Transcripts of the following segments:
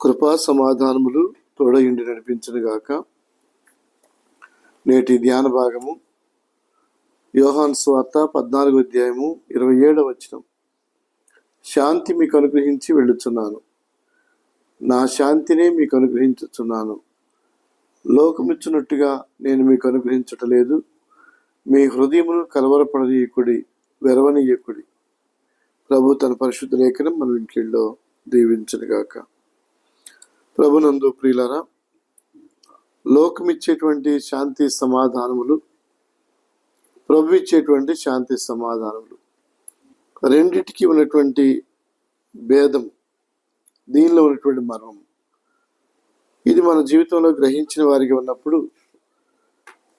కృపా సమాధానములు తోడయుండి నడిపించను గాక నేటి ధ్యాన భాగము యోహాన్ స్వార్త పద్నాలుగు అధ్యాయము ఇరవై ఏడవ వచనం. శాంతి మీకు అనుగ్రహించి వెళ్ళుచున్నాను. నా శాంతినే మీకు అనుగ్రహించుచున్నాను లోకమిచ్చినట్టుగా నేను మీకు అనుగ్రహించటలేదు మీ హృదయమును కలవరపడనీయకుడి వెరవనీయకుడి. ప్రభు తన పరిశుద్ధ లేఖనం మన ఇంట్లో దీవించనుగాక. ప్రభునందు ప్రియులరా లోకమిచ్చేటువంటి శాంతి సమాధానములు ప్రభు ఇచ్చేటువంటి శాంతి సమాధానములు రెండిటికి ఉన్నటువంటి భేదం దీనిలో ఉన్నటువంటి మర్మం. ఇది మన జీవితంలో గ్రహించిన వారికి ఉన్నప్పుడు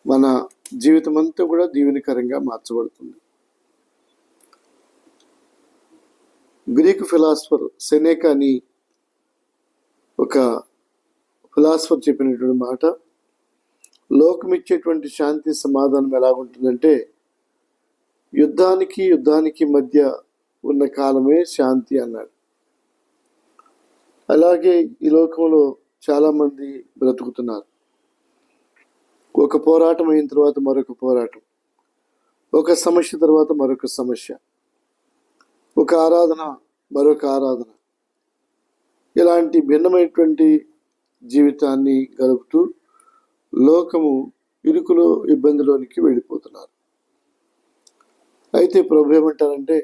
మన జీవితం అంతా కూడా దీవెనకరంగా మార్చబడుతుంది. గ్రీకు ఫిలాసఫర్ సెనేకా అని ఒక ఫిలాసఫర్ చెప్పినటువంటి మాట లోకం ఇచ్చేటువంటి శాంతి సమాధానం ఎలాగుంటుందంటే యుద్ధానికి యుద్ధానికి మధ్య ఉన్న కాలమే శాంతి అన్నాడు. అలాగే ఈ లోకంలో చాలామంది బ్రతుకుతున్నారు. ఒక పోరాటం అయిన తర్వాత మరొక పోరాటం ఒక సమస్య తర్వాత మరొక సమస్య ఒక ఆరాధన మరొక ఆరాధన. ఇలాంటి భిన్నమైనటువంటి జీవితాన్ని గడుపుతూ లోకము ఇరుకులో ఇబ్బందిలోనికి వెళ్ళిపోతున్నారు. అయితే ప్రభు ఏమంటారంటే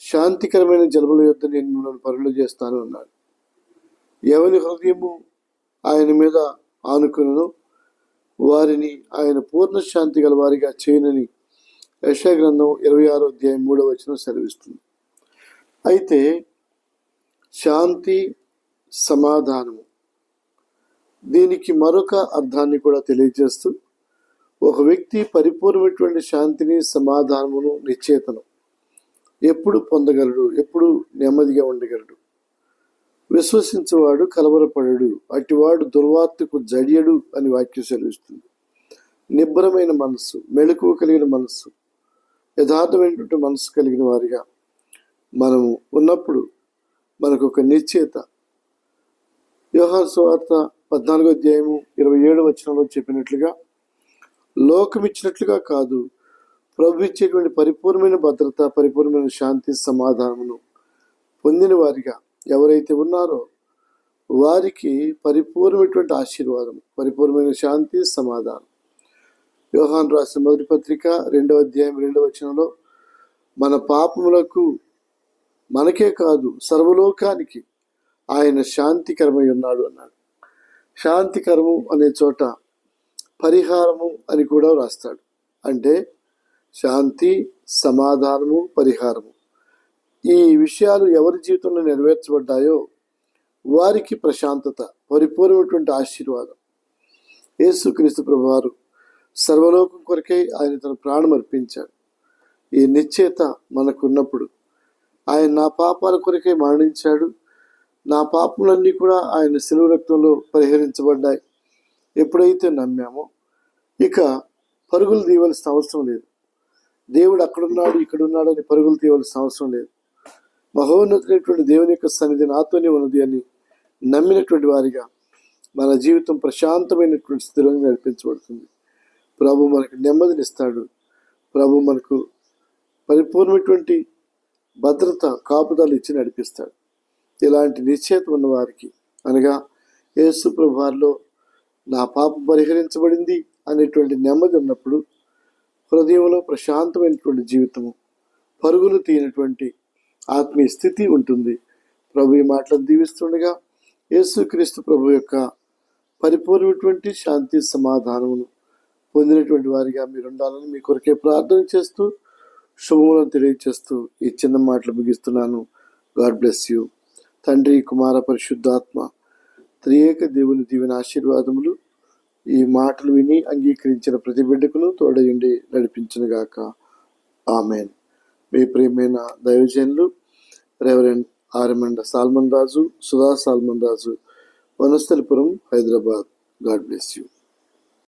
శాంతికరమైన జలముల యొక్క నేను మిమ్మల్ని పనులు చేస్తాను అన్నాడు. ఎవరి హృదయము ఆయన మీద ఆనుకునో వారిని ఆయన పూర్ణ శాంతి గల వారిగా చేయనని యశాగ్రంథం ఇరవై ఆరో అధ్యాయం మూడవ వచనం సెలవిస్తుంది. అయితే శాంతి సమాధానము. దీనికి మరొక అర్థాన్ని కూడా తెలియజేస్తూ ఒక వ్యక్తి పరిపూర్ణమైనటువంటి శాంతిని సమాధానమును నిశ్చేతను ఎప్పుడు పొందగలడు ఎప్పుడు నెమ్మదిగా ఉండగలడు? విశ్వసించేవాడు కలవరపడడు అటివాడు దుర్వార్తకు జడియడు అని వాక్యం సెలవిస్తుంది. నిబ్బరమైన మనస్సు మెళుకువ కలిగిన మనస్సు యథార్థమైనటువంటి మనస్సు కలిగిన వారిగా మనము ఉన్నప్పుడు మనకు ఒక నిశ్చేత. యోహాన్ సువార్త పద్నాలుగో అధ్యాయము ఇరవై ఏడు వచనంలో చెప్పినట్లుగా లోకం ఇచ్చినట్లుగా కాదు ప్రభు ఇచ్చేటువంటి పరిపూర్ణమైన భద్రత పరిపూర్ణమైన శాంతి సమాధానమును పొందిన వారిగా ఎవరైతే ఉన్నారో వారికి పరిపూర్ణమైనటువంటి ఆశీర్వాదం పరిపూర్ణమైన శాంతి సమాధానం. యోహాన్ రాసిన మొదటి పత్రిక రెండవ అధ్యాయం రెండవ వచనంలో మన పాపములకు మనకే కాదు సర్వలోకానికి ఆయన శాంతికరమై ఉన్నాడు అన్నాడు. శాంతికరము అనే చోట పరిహారము అని కూడా వ్రాస్తాడు. అంటే శాంతి సమాధానము పరిహారము. ఈ విషయాలు ఎవరి జీవితంలో నెరవేర్చబడ్డాయో వారికి ప్రశాంతత పరిపూర్ణమైనటువంటి ఆశీర్వాదం. యేసుక్రీస్తు ప్రభువారు సర్వలోకం కొరకై ఆయన తన ప్రాణం అర్పించాడు. ఈ నిశ్చేత మనకున్నప్పుడు ఆయన నా పాపాల కొరకై మరణించాడు. నా పాపములన్నీ కూడా ఆయన సెలవు రక్తంలో పరిహరించబడ్డాయి. ఎప్పుడైతే నమ్మామో ఇక పరుగులు తీయవలసిన అవసరం లేదు. దేవుడు అక్కడున్నాడు ఇక్కడున్నాడు అని పరుగులు తీయవలసిన అవసరం లేదు. మహోన్నతమైనటువంటి దేవుని యొక్క సన్నిధి నాతోనే ఉన్నది అని నమ్మినటువంటి వారిగా మన జీవితం ప్రశాంతమైనటువంటి స్థిరంగా నడిపించబడుతుంది ప్రభు మనకు నెమ్మదినిస్తాడు. ప్రభు మనకు పరిపూర్ణమైనటువంటి భద్రత కాపుదలు ఇచ్చి నడిపిస్తాడు. ఇలాంటి నిశ్చేత ఉన్న వారికి అనగా యేసు ప్రభువారిలో నా పాపం పరిహరించబడింది అనేటువంటి నెమ్మది ఉన్నప్పుడు హృదయంలో ప్రశాంతమైనటువంటి జీవితము పరుగులు తీయనటువంటి ఆత్మీయ స్థితి ఉంటుంది. ప్రభు ఈ మాటలు దీవిస్తుండగా యేసుక్రీస్తు ప్రభు యొక్క పరిపూర్ణమైనటువంటి శాంతి సమాధానమును పొందినటువంటి వారిగా మీరు ఉండాలని మీ కొరకే ప్రార్థన చేస్తూ శుభములను తెలియజేస్తూ ఈ చిన్న మాటలు ముగిస్తున్నాను. గాడ్ బ్లెస్ యూ తండ్రి కుమార పరిశుద్ధాత్మ త్రియేక దేవుని దీవెన ఆశీర్వాదములు ఈ మాటలు విని అంగీకరించిన ప్రతి బిడ్డకును తోడయుండి నడిపించునుగాక. ఆమెన్. మీ ప్రియమైన దైవజనులు reverend Aramanda Salman Raju Sudha Salman Raju Vanasthalipuram Hyderabad. God bless you